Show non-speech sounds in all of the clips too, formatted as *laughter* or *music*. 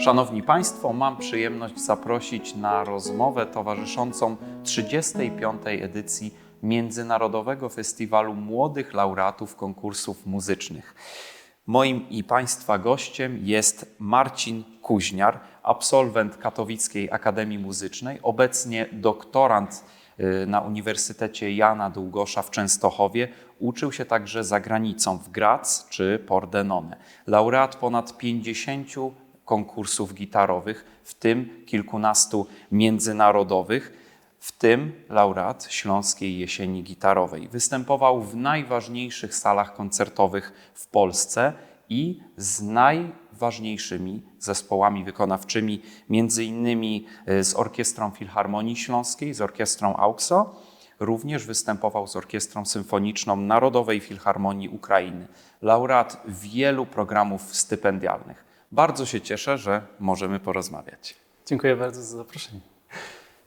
Szanowni Państwo, mam przyjemność zaprosić na rozmowę towarzyszącą 35. edycji Międzynarodowego Festiwalu Młodych Laureatów Konkursów Muzycznych. Moim i Państwa gościem jest Marcin Kuźniar, absolwent Katowickiej Akademii Muzycznej, obecnie doktorant y, na Uniwersytecie Jana Długosza w Częstochowie. Uczył się także za granicą w Graz czy Pordenone. Laureat ponad 50 konkursów gitarowych, w tym kilkunastu międzynarodowych, w tym laureat Śląskiej Jesieni Gitarowej. Występował w najważniejszych salach koncertowych w Polsce i z najważniejszymi zespołami wykonawczymi, między innymi y, z Orkiestrą Filharmonii Śląskiej, z Orkiestrą AUXO. Również występował z Orkiestrą Symfoniczną Narodowej Filharmonii Ukrainy. Laureat wielu programów stypendialnych. Bardzo się cieszę, że możemy porozmawiać. Dziękuję bardzo za zaproszenie.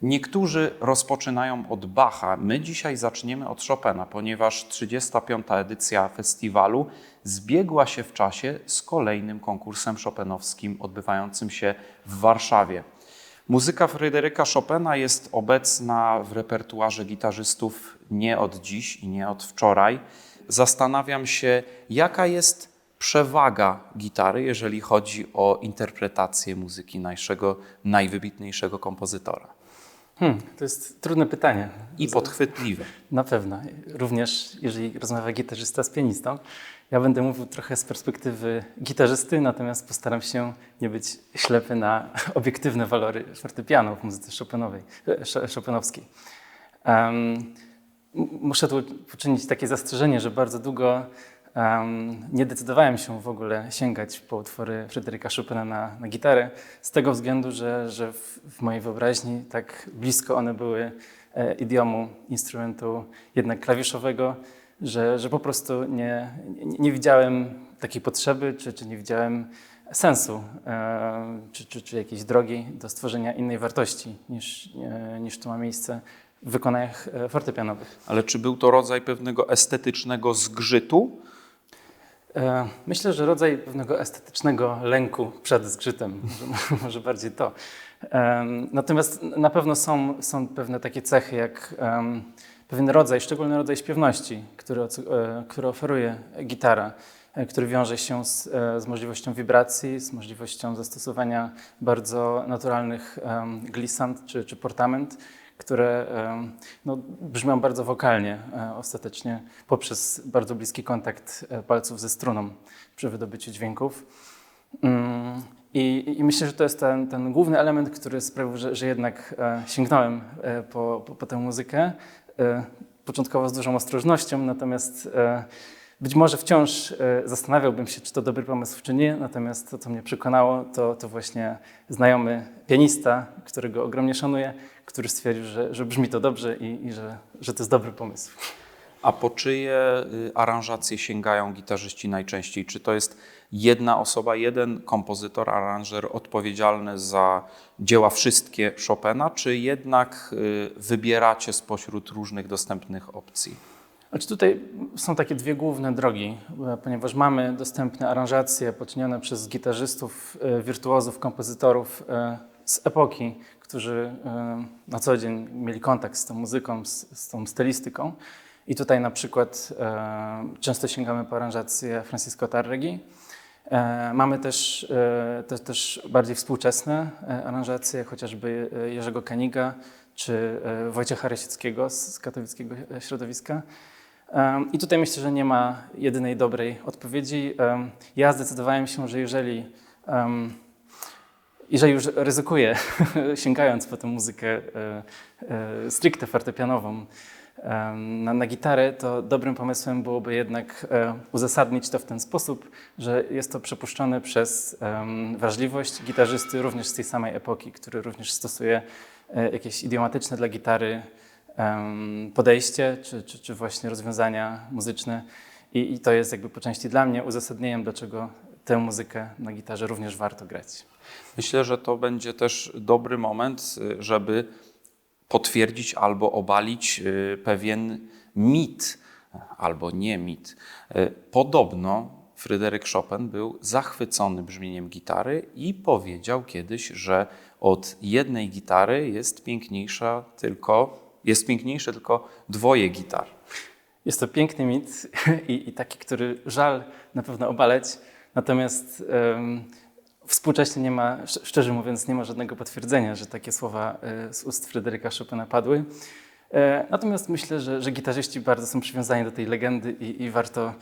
Niektórzy rozpoczynają od Bacha. My dzisiaj zaczniemy od Chopina, ponieważ 35. edycja festiwalu zbiegła się w czasie z kolejnym konkursem chopinowskim odbywającym się w Warszawie. Muzyka Fryderyka Chopina jest obecna w repertuarze gitarzystów nie od dziś i nie od wczoraj. Zastanawiam się, jaka jest przewaga gitary, jeżeli chodzi o interpretację muzyki naszego najwybitniejszego kompozytora. Hmm, to jest trudne pytanie. I podchwytliwe. Na pewno. Również jeżeli rozmawia gitarzysta z pianistą. Ja będę mówił trochę z perspektywy gitarzysty, natomiast postaram się nie być ślepy na *laughs* obiektywne walory fortepianu w muzyce Chopinowej, chopinowskiej. Em, m- muszę tu poczynić takie zastrzeżenie, że bardzo długo em, nie decydowałem się w ogóle sięgać po utwory Fryderyka Chopina na, na gitarę, z tego względu, że, że w, w mojej wyobraźni tak blisko one były e, idiomu, instrumentu jednak klawiszowego, że, że po prostu nie, nie, nie widziałem takiej potrzeby, czy, czy nie widziałem sensu, e, czy, czy, czy jakiejś drogi do stworzenia innej wartości niż, e, niż tu ma miejsce w wykonaniach e, fortepianowych. Ale czy był to rodzaj pewnego estetycznego zgrzytu? E, Myślę, że rodzaj pewnego estetycznego lęku przed zgrzytem, *laughs* może, bardziej to. Natomiast na pewno są, są pewne takie cechy, jak pewien rodzaj, szczególny rodzaj śpiewności, który, e, który oferuje gitara, e, który wiąże się z, z możliwością wibracji, z możliwością zastosowania bardzo naturalnych em, glissant czy, czy portament, które no, brzmią bardzo wokalnie e, ostatecznie poprzez bardzo bliski kontakt e, palców ze struną przy wydobyciu dźwięków. Mm, I, I myślę, że to jest ten, ten główny element, który sprawił, że, że jednak e, sięgnąłem po, po, po tę muzykę. Początkowo z dużą ostrożnością, natomiast być może wciąż e, zastanawiałbym się, czy to dobry pomysł, czy nie. Natomiast to, co mnie przekonało, to, to właśnie znajomy pianista, którego ogromnie szanuję, który stwierdził, że, że brzmi to dobrze i, i że, że to jest dobry pomysł. A po czyje y, aranżacje sięgają gitarzyści najczęściej? Czy to jest jedna osoba, jeden kompozytor, aranżer odpowiedzialny za dzieła wszystkie Chopina, czy jednak y, wybieracie spośród różnych dostępnych opcji? Znaczy tutaj są takie dwie główne drogi, e, ponieważ mamy dostępne aranżacje poczynione przez gitarzystów, e, wirtuozów, kompozytorów e, z epoki, którzy na co dzień mieli kontakt z tą muzyką, z, z tą stylistyką. I tutaj na przykład często sięgamy po aranżację Francisco Tarregi. Mamy też, też, też bardziej współczesne aranżacje, chociażby Jerzego Kaniga czy Wojciecha Resieckiego z katowickiego środowiska. I tutaj myślę, że nie ma jedynej dobrej odpowiedzi. Ja zdecydowałem się, że jeżeli, jeżeli już ryzykuję, *laughs* sięgając po tę muzykę e, e, stricte fortepianową na, na gitarę, to dobrym pomysłem byłoby jednak e, uzasadnić to w ten sposób, że jest to przepuszczone przez wrażliwość gitarzysty również z tej samej epoki, który również stosuje jakieś idiomatyczne dla gitary podejście, czy, czy, czy właśnie rozwiązania muzyczne. I, I to jest jakby po części dla mnie uzasadnieniem, dlaczego tę muzykę na gitarze również warto grać. Myślę, że to będzie też dobry moment, y, żeby potwierdzić albo obalić y, pewien mit, albo nie mit. Y, Podobno Fryderyk Chopin był zachwycony brzmieniem gitary i powiedział kiedyś, że od jednej gitary jest piękniejsza tylko, jest piękniejsze tylko dwoje gitar. Jest to piękny mit *laughs* i, i taki, który żal na pewno obaleć. Natomiast em, współcześnie nie ma, sz- szczerze mówiąc, nie ma żadnego potwierdzenia, że takie słowa e, z ust Fryderyka Chopina padły. E, natomiast myślę, że, że gitarzyści bardzo są przywiązani do tej legendy i, i warto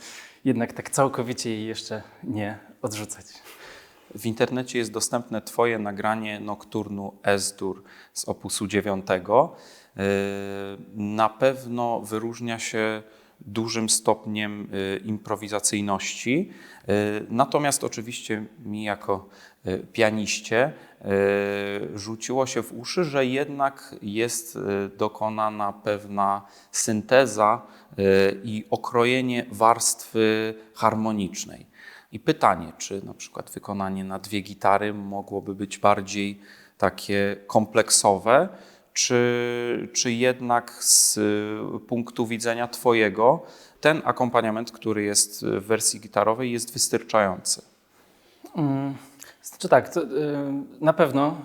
jednak tak całkowicie jej jeszcze nie odrzucać. W internecie jest dostępne Twoje nagranie nokturnu S-dur z opusu 9. Yy, Na pewno wyróżnia się dużym stopniem yy, improwizacyjności. Yy, Natomiast oczywiście mi jako pianiście rzuciło się w uszy, że jednak jest dokonana pewna synteza i okrojenie warstwy harmonicznej. I pytanie, czy na przykład wykonanie na dwie gitary mogłoby być bardziej takie kompleksowe, czy, czy jednak z y, punktu widzenia Twojego ten akompaniament, który jest w wersji gitarowej, jest wystarczający? Mm, Znaczy tak, to, y, na pewno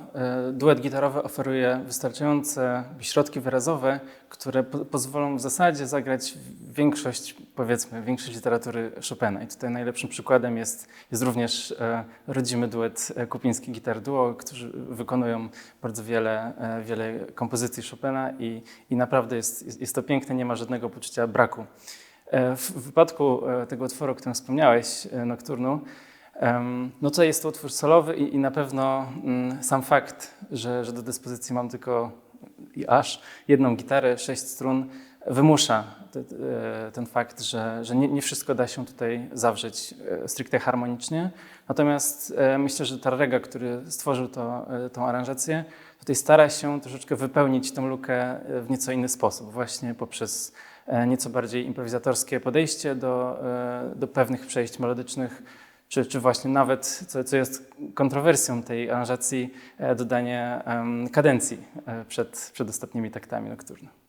y, duet gitarowy oferuje wystarczające środki wyrazowe, które po, pozwolą w zasadzie zagrać większość, powiedzmy, większość literatury Chopina. I tutaj najlepszym przykładem jest, jest również e, rodzimy duet Kupiński Gitar Duo, którzy wykonują bardzo wiele, wiele kompozycji Chopina i, i naprawdę jest, jest, to piękne, nie ma żadnego poczucia braku. E, W wypadku e, tego utworu, o którym wspomniałeś, e, Nocturnu, No to jest to utwór solowy i, i na pewno mm, sam fakt, że, że do dyspozycji mam tylko i aż jedną gitarę, sześć strun, wymusza te, e, ten fakt, że, że nie, nie wszystko da się tutaj zawrzeć e, stricte harmonicznie. Natomiast e, myślę, że Tarrega, który stworzył to, tą aranżację, tutaj stara się troszeczkę wypełnić tą lukę w nieco inny sposób, właśnie poprzez nieco bardziej improwizatorskie podejście do, do pewnych przejść melodycznych, czy, czy właśnie nawet, co, co jest kontrowersją tej aranżacji, e, dodanie kadencji e, przed, przed ostatnimi taktami nocturne.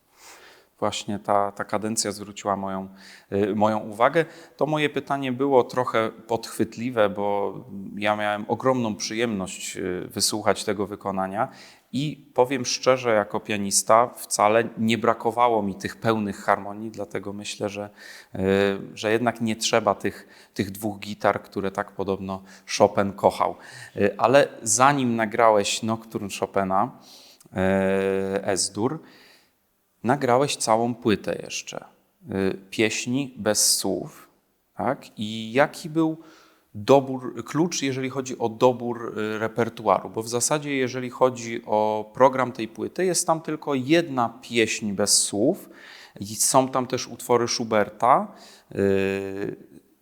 Właśnie ta, ta kadencja zwróciła moją, y, moją uwagę. To moje pytanie było trochę podchwytliwe, bo ja miałem ogromną przyjemność y, wysłuchać tego wykonania i powiem szczerze, jako pianista wcale nie brakowało mi tych pełnych harmonii, dlatego myślę, że, y, że jednak nie trzeba tych, tych dwóch gitar, które tak podobno Chopin kochał. Ale zanim nagrałeś Nocturne Chopina, y, S-dur, nagrałeś całą płytę jeszcze y, pieśni bez słów. Tak? I jaki był dobór, klucz, jeżeli chodzi o dobór y, repertuaru? Bo w zasadzie, jeżeli chodzi o program tej płyty, jest tam tylko jedna pieśń bez słów. I są tam też utwory Schuberta, y,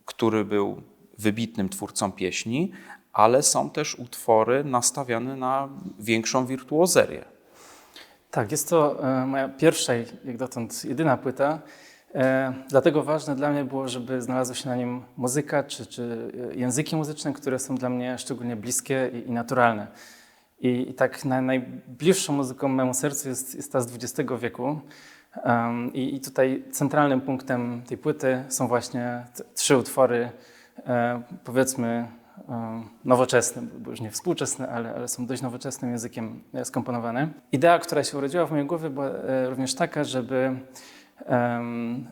który był wybitnym twórcą pieśni, ale są też utwory nastawiane na większą wirtuozerię. Tak, jest to e, moja pierwsza i jak dotąd jedyna płyta. E, dlatego ważne dla mnie było, żeby znalazła się na nim muzyka czy, czy e, języki muzyczne, które są dla mnie szczególnie bliskie i, i naturalne. I, I tak na, najbliższą muzyką memu sercu jest, jest ta z XX wieku. Em, i, I tutaj centralnym punktem tej płyty są właśnie trzy utwory, e, powiedzmy e, nowoczesne, bo już nie współczesne, ale, ale są dość nowoczesnym językiem e, skomponowane. Idea, która się urodziła w mojej głowie była e, również taka, żeby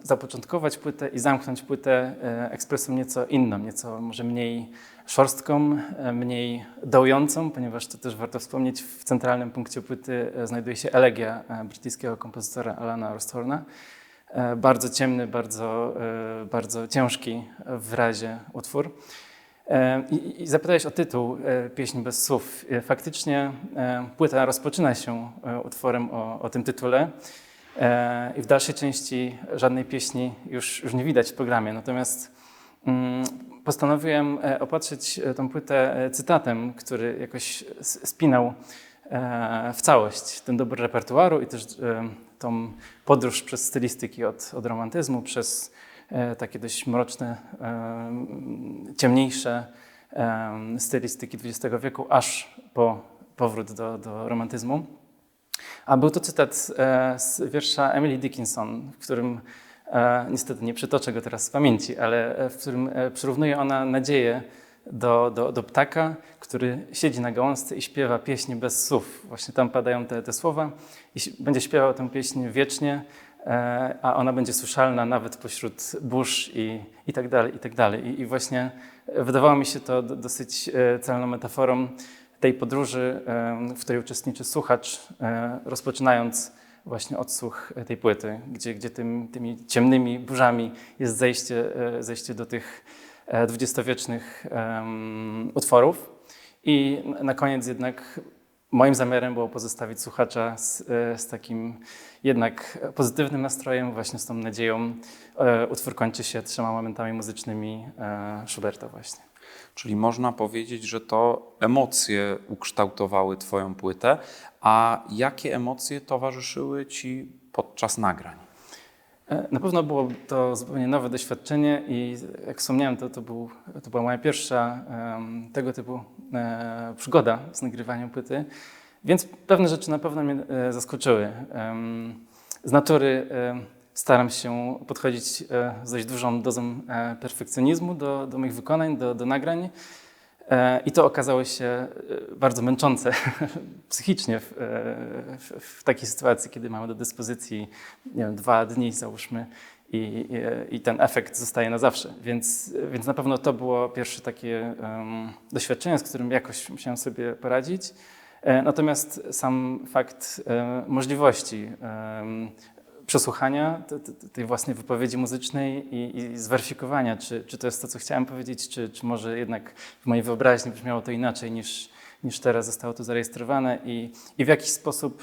zapoczątkować płytę i zamknąć płytę e, ekspresją nieco inną, nieco może mniej szorstką, mniej dołującą, ponieważ to też warto wspomnieć, w centralnym punkcie płyty znajduje się elegia brytyjskiego kompozytora Alana Rusthorna. E, Bardzo ciemny, bardzo, bardzo ciężki w razie utwór. E, I, I zapytałeś o tytuł e, Pieśń bez słów. E, Faktycznie płyta rozpoczyna się utworem o, o tym tytule i w dalszej części żadnej pieśni już, już nie widać w programie. Natomiast mm, postanowiłem opatrzyć tą płytę cytatem, który jakoś spinał w całość ten dobór repertuaru i też tą podróż przez stylistyki od, od romantyzmu, przez takie dość mroczne, e, ciemniejsze e, stylistyki XX wieku, aż po powrót do, do romantyzmu. A był to cytat e, z wiersza Emily Dickinson, w którym e, niestety nie przytoczę go teraz z pamięci, ale e, w którym e, przyrównuje ona nadzieję do, do, do ptaka, który siedzi na gałązce i śpiewa pieśń bez słów. Właśnie tam padają te, te słowa i będzie śpiewał tę pieśń wiecznie, e, a ona będzie słyszalna nawet pośród burz i, i tak dalej, i tak dalej. I, I właśnie e, wydawało mi się to do, dosyć e, celną metaforą tej podróży, e, w której uczestniczy słuchacz, e, rozpoczynając właśnie odsłuch tej płyty, gdzie, gdzie tym, tymi ciemnymi burzami jest zejście, e, zejście do tych e, dwudziestowiecznych utworów. I na koniec jednak moim zamiarem było pozostawić słuchacza z, e, z takim jednak pozytywnym nastrojem, właśnie z tą nadzieją. E, Utwór kończy się trzema momentami muzycznymi e, Schuberta właśnie. Czyli można powiedzieć, że to emocje ukształtowały Twoją płytę. A jakie emocje towarzyszyły Ci podczas nagrań? E, Na pewno było to zupełnie nowe doświadczenie i jak wspomniałem, to, to, był, to była moja pierwsza em, tego typu e, przygoda z nagrywaniem płyty, więc pewne rzeczy na pewno mnie e, zaskoczyły. Em, z natury e, staram się podchodzić e, z dość dużą dozą e, perfekcjonizmu do, do moich wykonań, do, do nagrań. E, I to okazało się e, bardzo męczące *laughs* psychicznie w, e, w, w takiej sytuacji, kiedy mamy do dyspozycji nie wiem, dwa dni, załóżmy, i, i, i ten efekt zostaje na zawsze. Więc, więc na pewno to było pierwsze takie em, doświadczenie, z którym jakoś musiałem sobie poradzić. Natomiast sam fakt możliwości przesłuchania te- te- tej własnej wypowiedzi muzycznej i, i zweryfikowania, czy, czy to jest to, co chciałem powiedzieć, czy, czy może jednak w mojej wyobraźni brzmiało to inaczej niż, niż teraz zostało to zarejestrowane i, i w jakiś sposób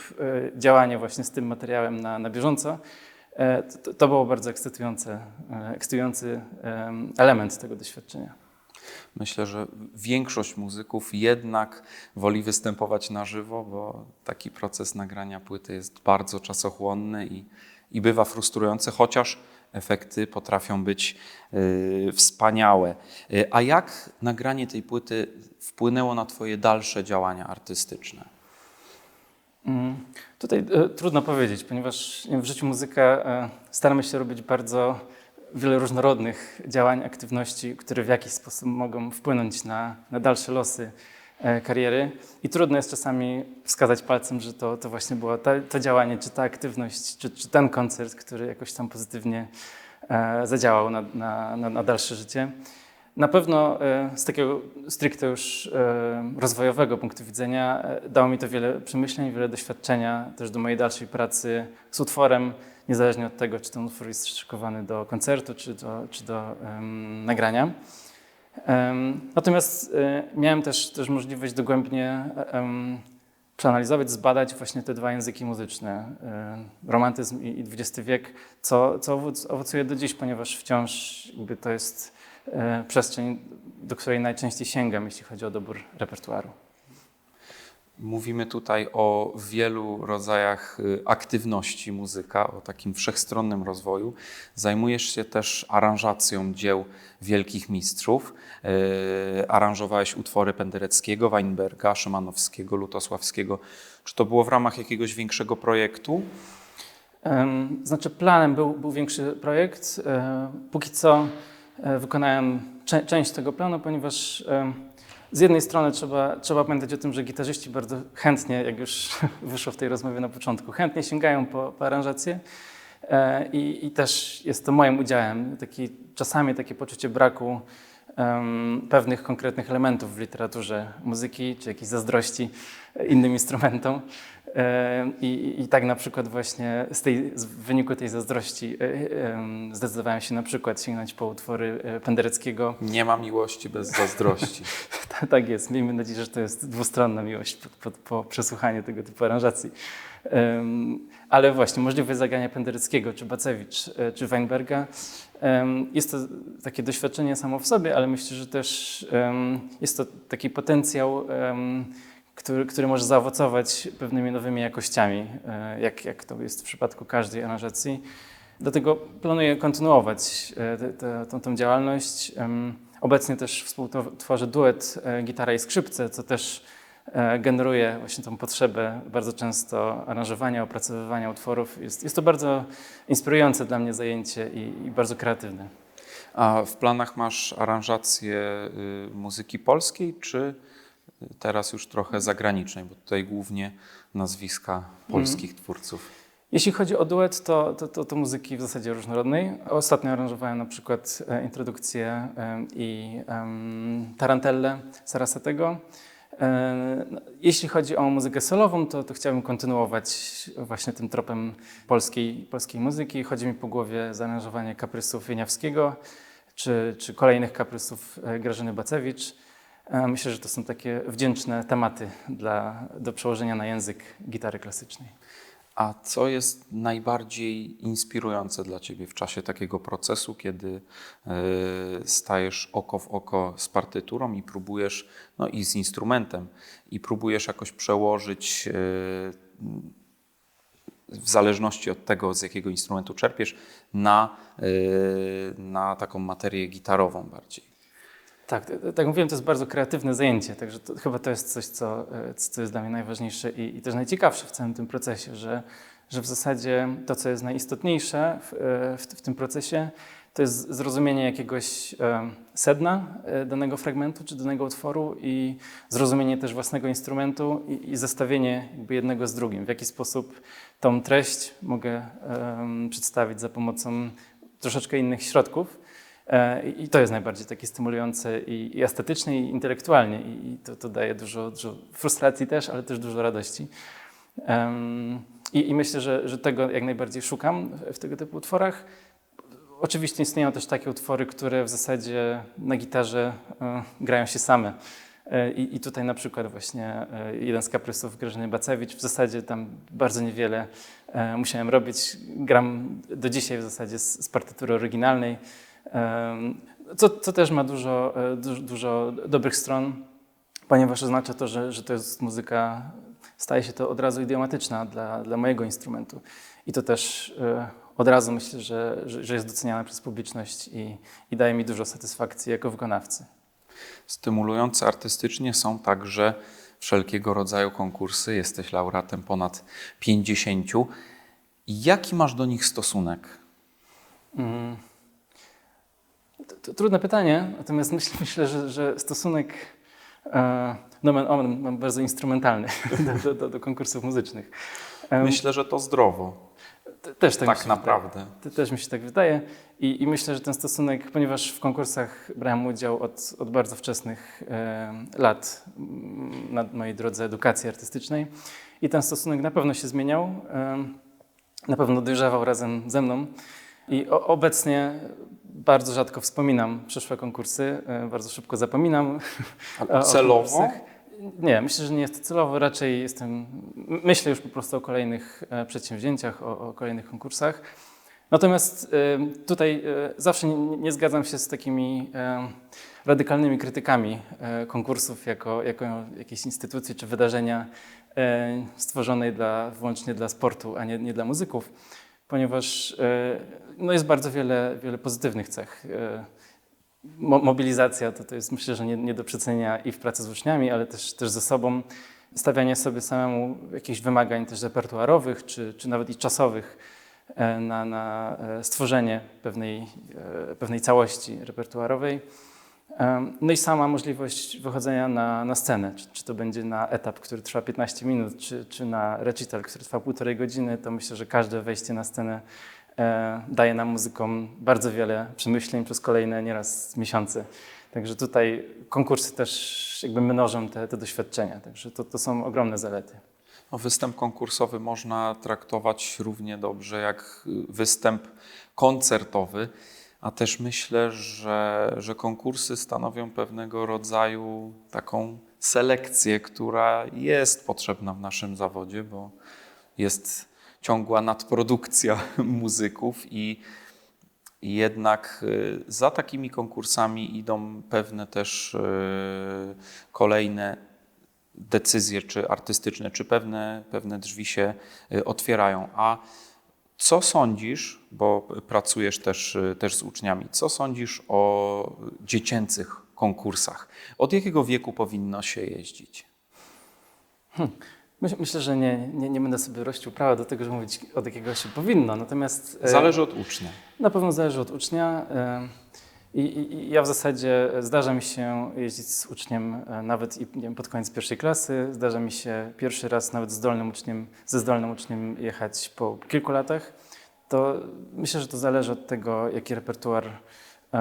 e, działanie właśnie z tym materiałem na, na bieżąco. e, To, to było bardzo ekscytujące, e, ekscytujący em, element tego doświadczenia. Myślę, że większość muzyków jednak woli występować na żywo, bo taki proces nagrania płyty jest bardzo czasochłonny i, i bywa frustrujący, chociaż efekty potrafią być y, wspaniałe. Y, a jak nagranie tej płyty wpłynęło na Twoje dalsze działania artystyczne? Mm, Tutaj e, trudno powiedzieć, ponieważ w życiu muzyka e, staramy się robić bardzo wiele różnorodnych działań, aktywności, które w jakiś sposób mogą wpłynąć na, na dalsze losy kariery. I trudno jest czasami wskazać palcem, że to, to właśnie było ta, to działanie, czy ta aktywność, czy, czy ten koncert, który jakoś tam pozytywnie e, zadziałał na, na, na, na dalsze życie. Na pewno e, z takiego stricte już e, rozwojowego punktu widzenia e, dało mi to wiele przemyśleń, wiele doświadczenia też do mojej dalszej pracy z utworem, niezależnie od tego, czy ten utwór jest szykowany do koncertu, czy do, czy do em, nagrania. Natomiast e, miałem też, też możliwość dogłębnie przeanalizować, zbadać właśnie te dwa języki muzyczne, e, romantyzm i, XX wiek, co, co owoc- owocuje do dziś, ponieważ wciąż jakby to jest e, przestrzeń, do której najczęściej sięgam, jeśli chodzi o dobór repertuaru. Mówimy tutaj o wielu rodzajach y, aktywności muzyka, o takim wszechstronnym rozwoju. Zajmujesz się też aranżacją dzieł wielkich mistrzów. Yy, Aranżowałeś utwory Pendereckiego, Weinberga, Szymanowskiego, Lutosławskiego. Czy to było w ramach jakiegoś większego projektu? Znaczy, planem był, był większy projekt. E, Póki co e, wykonałem część tego planu, ponieważ z jednej strony trzeba, trzeba pamiętać o tym, że gitarzyści bardzo chętnie, jak już *laughs* wyszło w tej rozmowie na początku, chętnie sięgają po, po aranżację. E, I, I też jest to moim udziałem. Taki, czasami takie poczucie braku em, pewnych konkretnych elementów w literaturze muzyki, czy jakiejś zazdrości innym instrumentom. E, I, I tak na przykład właśnie z, tej, z wyniku tej zazdrości e, em, zdecydowałem się na przykład sięgnąć po utwory Pendereckiego. Nie ma miłości bez zazdrości. *laughs* *laughs* tak jest, miejmy nadzieję, że to jest dwustronna miłość po, po, po przesłuchaniu tego typu aranżacji. Em, ale właśnie możliwość zagrania Pendereckiego, czy Bacewicz, e, czy Weinberga em, jest to takie doświadczenie samo w sobie, ale myślę, że też em, jest to taki potencjał, który, który może zaowocować pewnymi nowymi jakościami, e, jak, jak to jest w przypadku każdej aranżacji. Dlatego planuję kontynuować e, tę- tą działalność. Obecnie też współtworzę duet e, gitara i skrzypce, co też e, generuje właśnie tą potrzebę bardzo często aranżowania, opracowywania utworów. Jest, jest to bardzo inspirujące dla mnie zajęcie i, i bardzo kreatywne. A w planach masz aranżację y, muzyki polskiej, czy teraz już trochę zagranicznej, bo tutaj głównie nazwiska polskich twórców. Jeśli chodzi o duet, to, to, to, to muzyki w zasadzie różnorodnej. Ostatnio aranżowałem na przykład e, introdukcję e, i em, tarantellę Sarasetego. E, no, Jeśli chodzi o muzykę solową, to, to chciałbym kontynuować właśnie tym tropem polskiej, polskiej muzyki. Chodzi mi po głowie zaaranżowanie kaprysów Wieniawskiego czy, czy kolejnych kaprysów Grażyny Bacewicz. Myślę, że to są takie wdzięczne tematy dla, do przełożenia na język gitary klasycznej. A co jest najbardziej inspirujące dla Ciebie w czasie takiego procesu, kiedy e, stajesz oko w oko z partyturą i próbujesz, no i z instrumentem, i próbujesz jakoś przełożyć e, w zależności od tego, z jakiego instrumentu czerpiesz, na, e, na taką materię gitarową bardziej. Tak, tak jak mówiłem, to jest bardzo kreatywne zajęcie, także to, chyba to jest coś, co, e, co jest dla mnie najważniejsze i, i też najciekawsze w całym tym procesie, że, że w zasadzie to, co jest najistotniejsze w, e, w, w tym procesie, to jest zrozumienie jakiegoś e, sedna danego fragmentu czy danego utworu i zrozumienie też własnego instrumentu i, i zestawienie jednego z drugim. W jaki sposób tą treść mogę przedstawić za pomocą troszeczkę innych środków. E, I to jest najbardziej takie stymulujące i, i estetycznie, i intelektualnie. I, i to, to daje dużo, dużo frustracji też, ale też dużo radości. Em, i, I myślę, że, że tego jak najbardziej szukam w, tego typu utworach. Oczywiście istnieją też takie utwory, które w zasadzie na gitarze e, grają się same. E, I, I tutaj na przykład właśnie jeden z kaprysów Grażyny Bacewicz, w zasadzie tam bardzo niewiele musiałem robić. Gram do dzisiaj w zasadzie z, z partytury oryginalnej, co, co też ma dużo, e, dużo, dużo dobrych stron, ponieważ oznacza to, że, że to jest muzyka, staje się to od razu idiomatyczna dla, dla mojego instrumentu. I to też e, od razu myślę, że, że, że jest doceniane przez publiczność i, i daje mi dużo satysfakcji jako wykonawcy. Stymulujące artystycznie są także wszelkiego rodzaju konkursy. Jesteś laureatem ponad 50. Jaki masz do nich stosunek? Mm. Trudne pytanie, natomiast *laughs* myślę, myślę że, że stosunek e, nomen omen mam bardzo instrumentalny *laughs* do, do, do, konkursów muzycznych. Myślę, że to zdrowo. te- też tak, Tak naprawdę. Wydaje. Te- Też mi się tak wydaje I, i myślę, że ten stosunek, ponieważ w konkursach brałem udział od, od bardzo wczesnych e, lat na mojej drodze edukacji artystycznej i ten stosunek na pewno się zmieniał, e, na pewno dojrzewał razem ze mną i o, obecnie bardzo rzadko wspominam przeszłe konkursy, e, bardzo szybko zapominam. *laughs* o Celowo? Nie, myślę, że nie jest to celowo. Raczej jestem, myślę już po prostu o kolejnych e, przedsięwzięciach, o, o kolejnych konkursach. Natomiast e, tutaj zawsze nie, nie zgadzam się z takimi radykalnymi krytykami konkursów jako, jako jakiejś instytucji czy wydarzenia stworzonej dla, wyłącznie dla sportu, a nie, nie dla muzyków, ponieważ no jest bardzo wiele, wiele pozytywnych cech. E, Mo- mobilizacja to, to jest myślę, że nie, nie do przecenienia i w pracy z uczniami, ale też, też ze sobą. Stawianie sobie samemu jakichś wymagań też repertuarowych, czy, czy nawet i czasowych e, na, na e, stworzenie pewnej, pewnej całości repertuarowej. No i sama możliwość wychodzenia na, na scenę, czy, czy to będzie na etap, który trwa 15 minut, czy, czy na recital, który trwa półtorej godziny, to myślę, że każde wejście na scenę daje nam muzykom bardzo wiele przemyśleń przez kolejne nieraz miesiące. Także tutaj konkursy też jakby mnożą te, te doświadczenia, także to, to są ogromne zalety. No, występ konkursowy można traktować równie dobrze jak występ koncertowy, a też myślę, że, że konkursy stanowią pewnego rodzaju taką selekcję, która jest potrzebna w naszym zawodzie, bo jest ciągła nadprodukcja *laughs* muzyków i jednak y, za takimi konkursami idą pewne też y, kolejne decyzje, czy artystyczne, czy pewne, pewne drzwi się y, otwierają. A co sądzisz, bo pracujesz też, też z uczniami, co sądzisz o dziecięcych konkursach? Od jakiego wieku powinno się jeździć? Myśl, myślę, że nie, nie, nie będę sobie rościł prawa do tego, żeby mówić od jakiego się powinno. Natomiast e, Zależy od ucznia. Na pewno zależy od ucznia. e, I, i, ja w zasadzie zdarza mi się jeździć z uczniem e, nawet i, nie wiem, pod koniec pierwszej klasy. Zdarza mi się pierwszy raz nawet z zdolnym uczniem, ze zdolnym uczniem jechać po kilku latach. To myślę, że to zależy od tego, jaki repertuar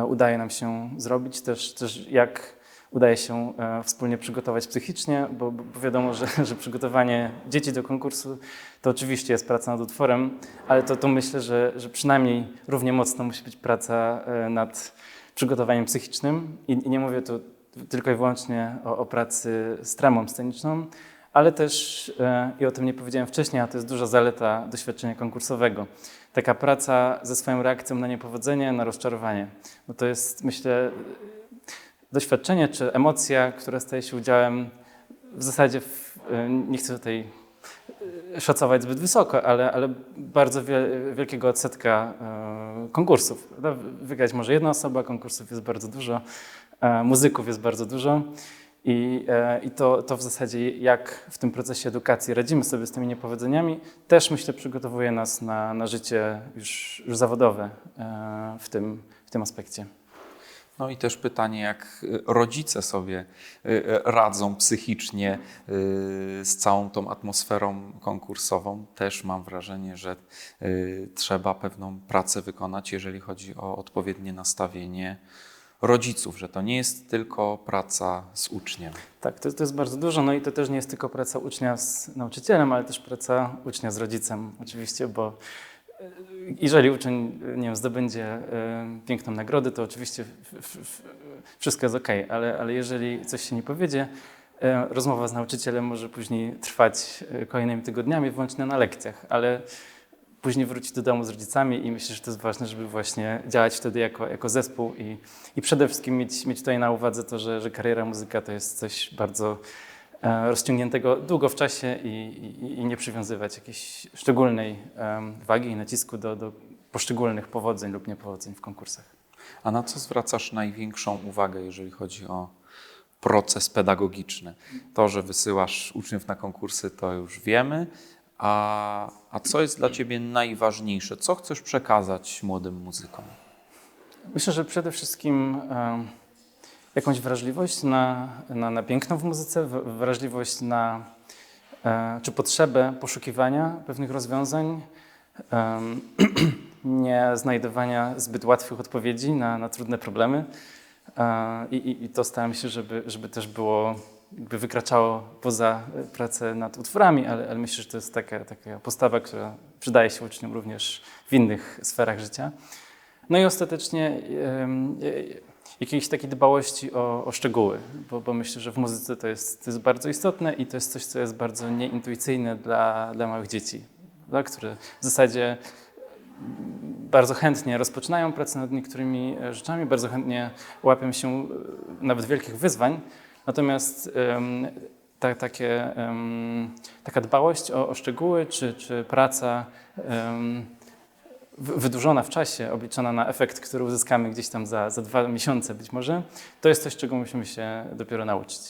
udaje nam się zrobić, też, też jak udaje się e, wspólnie przygotować psychicznie, bo, bo bo wiadomo, że, *laughs* że przygotowanie dzieci do konkursu to oczywiście jest praca nad utworem, ale to, to myślę, że, że przynajmniej równie mocno musi być praca e, nad przygotowaniem psychicznym. I, i nie mówię tu tylko i wyłącznie o, o pracy z tramą sceniczną, ale też, e, i o tym nie powiedziałem wcześniej, a to jest duża zaleta doświadczenia konkursowego. Taka praca ze swoją reakcją na niepowodzenie, na rozczarowanie. No to jest, myślę, doświadczenie czy emocja, która staje się udziałem w zasadzie, w, e, nie chcę tutaj e, szacować zbyt wysoko, ale, ale bardzo wie, wielkiego odsetka e, konkursów. prawda? Wygrać może jedna osoba, konkursów jest bardzo dużo, muzyków jest bardzo dużo. I, i to, to w zasadzie, jak w tym procesie edukacji radzimy sobie z tymi niepowodzeniami, też myślę przygotowuje nas na, na życie już, już zawodowe w, tym, w tym aspekcie. No i też pytanie, jak y, rodzice sobie y, y, radzą psychicznie z całą tą atmosferą konkursową. Też mam wrażenie, że trzeba pewną pracę wykonać, jeżeli chodzi o odpowiednie nastawienie rodziców, że to nie jest tylko praca z uczniem. Tak, to, to jest bardzo dużo. No i to też nie jest tylko praca ucznia z nauczycielem, ale też praca ucznia z rodzicem, oczywiście, bo jeżeli uczeń nie wiem, zdobędzie e, piękną nagrodę, to oczywiście wszystko jest ok, ale, ale jeżeli coś się nie powiedzie, e, rozmowa z nauczycielem może później trwać e, kolejnymi tygodniami, wyłącznie na lekcjach, ale później wrócić do domu z rodzicami i myślę, że to jest ważne, żeby właśnie działać wtedy jako, jako zespół i, i przede wszystkim mieć, mieć tutaj na uwadze to, że, że kariera muzyka to jest coś bardzo rozciągniętego długo w czasie i, i, i nie przywiązywać jakiejś szczególnej wagi i nacisku do, do poszczególnych powodzeń lub niepowodzeń w konkursach. A na co zwracasz największą uwagę, jeżeli chodzi o proces pedagogiczny? To, że wysyłasz uczniów na konkursy, to już wiemy, a, a co jest dla Ciebie najważniejsze? Co chcesz przekazać młodym muzykom? Myślę, że przede wszystkim em, jakąś wrażliwość na, na, na piękno w muzyce, wrażliwość na e, czy potrzebę poszukiwania pewnych rozwiązań, *clears throat* nie znajdowania zbyt łatwych odpowiedzi na, na trudne problemy. E, I, i, I to staram się, żeby, żeby też było, jakby wykraczało poza pracę nad utworami, ale, ale myślę, że to jest taka, taka postawa, która przydaje się uczniom również w innych sferach życia. No i ostatecznie e, jakiejś takiej dbałości o, o szczegóły, bo, bo myślę, że w muzyce to jest, to jest bardzo istotne i to jest coś, co jest bardzo nieintuicyjne dla, dla małych dzieci, które w zasadzie bardzo chętnie rozpoczynają pracę nad niektórymi e, rzeczami, bardzo chętnie łapią się e, nawet wielkich wyzwań, natomiast ta, takie, taka dbałość o, o szczegóły czy, czy praca wydłużona w czasie, obliczona na efekt, który uzyskamy gdzieś tam za, za dwa miesiące być może, to jest coś, czego musimy się dopiero nauczyć.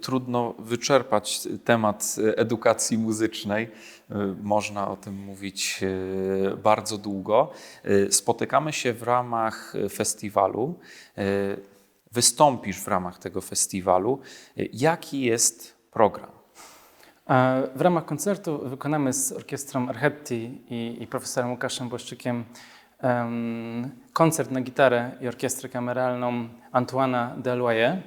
Trudno wyczerpać temat edukacji muzycznej. Można o tym mówić y, bardzo długo. Y, Spotykamy się w ramach festiwalu. Y, Wystąpisz w ramach tego festiwalu. Jaki jest program? W ramach koncertu wykonamy z orkiestrą Archetti i, i profesorem Łukaszem Błaszczykiem em, koncert na gitarę i orkiestrę kameralną Antoana Deloyer,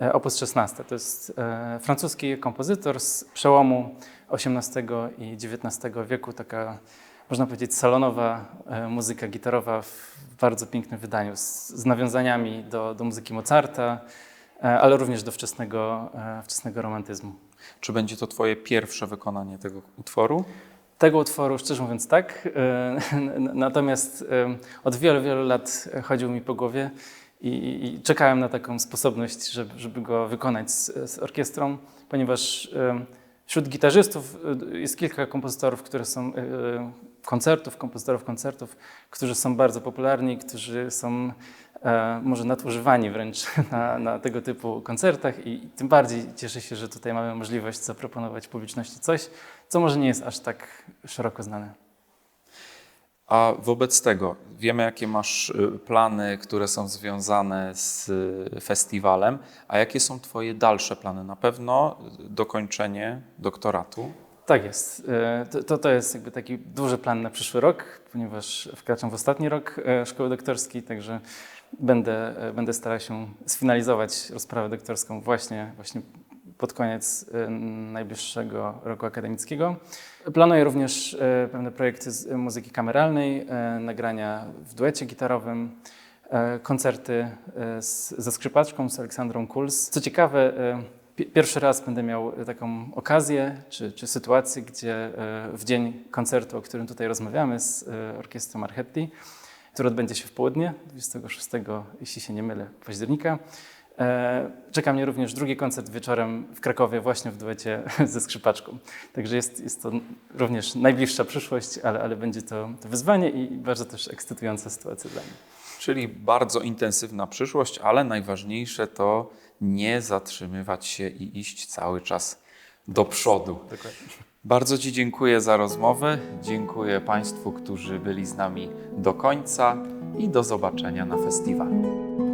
e, op. 16. To jest e, francuski kompozytor z przełomu XVIII i XIX wieku, taka można powiedzieć salonowa e, muzyka gitarowa w bardzo pięknym wydaniu, z, z nawiązaniami do, do muzyki Mozarta, ale również do wczesnego, e, wczesnego romantyzmu. Czy będzie to Twoje pierwsze wykonanie tego utworu? Tego utworu, szczerze mówiąc, tak. E, Natomiast e, od wielu, wielu lat chodził mi po głowie i, i- czekałem na taką sposobność, żeby, żeby go wykonać z, z orkiestrą, ponieważ e, wśród gitarzystów e, jest kilka kompozytorów, które są e, koncertów, kompozytorów koncertów, którzy są bardzo popularni, którzy są e, może nadużywani wręcz *laughs* na, na tego typu koncertach i tym bardziej cieszę się, że tutaj mamy możliwość zaproponować publiczności coś, co może nie jest aż tak szeroko znane. A wobec tego wiemy, jakie masz y, plany, które są związane z y, festiwalem, a jakie są Twoje dalsze plany? Na pewno y, dokończenie doktoratu. Tak jest. E, To, to, to jest jakby taki duży plan na przyszły rok, ponieważ wkraczam w ostatni rok e, szkoły doktorskiej, także będę, e, będę starał się sfinalizować rozprawę doktorską właśnie, właśnie pod koniec e, najbliższego roku akademickiego. Planuję również e, pewne projekty z muzyki kameralnej, nagrania w duecie gitarowym, koncerty z, ze skrzypaczką, z Aleksandrą Kuls. Co ciekawe, pi- pierwszy raz będę miał taką okazję czy, czy sytuację, gdzie w dzień koncertu, o którym tutaj rozmawiamy z Orkiestrą Marchetti, który odbędzie się w południe, 26, jeśli się nie mylę, października. E, Czeka mnie również drugi koncert wieczorem w Krakowie, właśnie w duecie *laughs* ze skrzypaczką. Także jest, jest to również najbliższa przyszłość, ale, ale będzie to, to wyzwanie i bardzo też ekscytująca sytuacja dla mnie. Czyli bardzo intensywna przyszłość, ale najważniejsze to nie zatrzymywać się i iść cały czas do przodu. Dokładnie. Bardzo Ci dziękuję za rozmowę. Dziękuję Państwu, którzy byli z nami do końca i do zobaczenia na festiwalu.